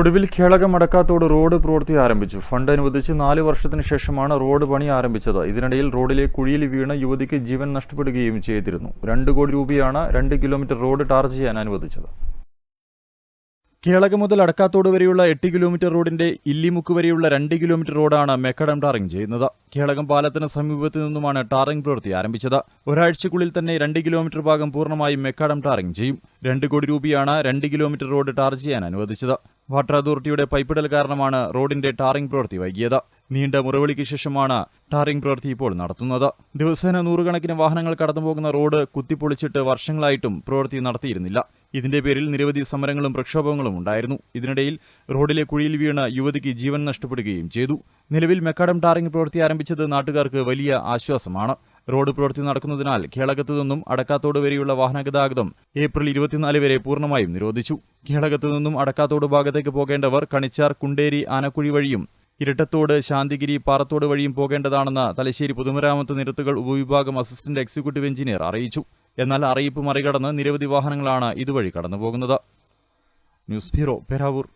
ഒടുവിൽ കേളകം അടക്കാത്തോട് റോഡ് പ്രവൃത്തി ആരംഭിച്ചു. ഫണ്ട് അനുവദിച്ച് നാല് വർഷത്തിന് ശേഷമാണ് റോഡ് പണി ആരംഭിച്ചത്. ഇതിനിടയിൽ റോഡിലെ കുഴിയിൽ വീണ് യുവതിക്ക് ജീവൻ നഷ്ടപ്പെടുകയും ചെയ്തിരുന്നു. രണ്ട് കോടി രൂപയാണ് രണ്ട് കിലോമീറ്റർ റോഡ് ടാർ ചെയ്യാൻ അനുവദിച്ചത്. കേളകം മുതൽ അടക്കാത്തോട് വരെയുള്ള എട്ട് കിലോമീറ്റർ റോഡിന്റെ ഇല്ലിമുക്ക് വരെയുള്ള രണ്ട് കിലോമീറ്റർ റോഡാണ് മെക്കഡം ടാറിംഗ് ചെയ്യുന്നത്. കേളകം പാലത്തിന് സമീപത്തു നിന്നുമാണ് ടാറിംഗ് പ്രവൃത്തി ആരംഭിച്ചത്. ഒരാഴ്ചക്കുള്ളിൽ തന്നെ രണ്ട് കിലോമീറ്റർ ഭാഗം പൂർണമായും മെക്കാഡം ടാറിംഗ് ചെയ്യും. രണ്ട് കോടി രൂപയാണ് രണ്ട് കിലോമീറ്റർ റോഡ് ടാർ ചെയ്യാൻ അനുവദിച്ചത്. വാട്ടർ അതോറിറ്റിയുടെ പൈപ്പിടൽ കാരണമാണ് റോഡിന്റെ ടാറിംഗ് പ്രവൃത്തി വൈകിയത്. നീണ്ട മുറവിളിക്ക് ശേഷമാണ് ടാറിംഗ് പ്രവൃത്തി ഇപ്പോൾ നടത്തുന്നത്. ദിവസേന നൂറുകണക്കിന് വാഹനങ്ങൾ കടന്നുപോകുന്ന റോഡ് കുത്തിപ്പൊളിച്ചിട്ട് വർഷങ്ങളായിട്ടും പ്രവൃത്തി നടത്തിയിരുന്നില്ല. ഇതിന്റെ പേരിൽ നിരവധി സമരങ്ങളും പ്രക്ഷോഭങ്ങളും ഉണ്ടായിരുന്നു. ഇതിനിടയിൽ റോഡിലെ കുഴിയിൽ വീണ് യുവതിക്ക് ജീവൻ നഷ്ടപ്പെടുകയും ചെയ്തു. നിലവിൽ മെക്കാഡം ടാറിംഗ് പ്രവൃത്തി ആരംഭിച്ചത് നാട്ടുകാർക്ക് വലിയ ആശ്വാസമാണ്. റോഡ് പ്രവൃത്തി നടക്കുന്നതിനാൽ കേളകത്തു നിന്നും അടക്കാത്തോട് വരെയുള്ള വാഹനഗതാഗതം ഏപ്രിൽ ഇരുപത്തിനാല് വരെ പൂർണമായും നിരോധിച്ചു. കേളകത്തു നിന്നും അടക്കാത്തോട് ഭാഗത്തേക്ക് പോകേണ്ടവർ കണിച്ചാർ കുണ്ടേരി ആനക്കുഴി വഴിയും ഇരട്ടത്തോട് ശാന്തിഗിരി പാറത്തോട് വഴിയും പോകേണ്ടതാണെന്ന് തലശ്ശേരി പൊതുമരാമത്ത് നിരത്തുകൾ ഉപവിഭാഗം അസിസ്റ്റന്റ് എക്സിക്യൂട്ടീവ് എഞ്ചിനീയർ അറിയിച്ചു. എന്നാൽ അറിയിപ്പ് മറികടന്ന് നിരവധി വാഹനങ്ങളാണ് ഇതുവഴി കടന്നുപോകുന്നത്. News bureau Peravoor.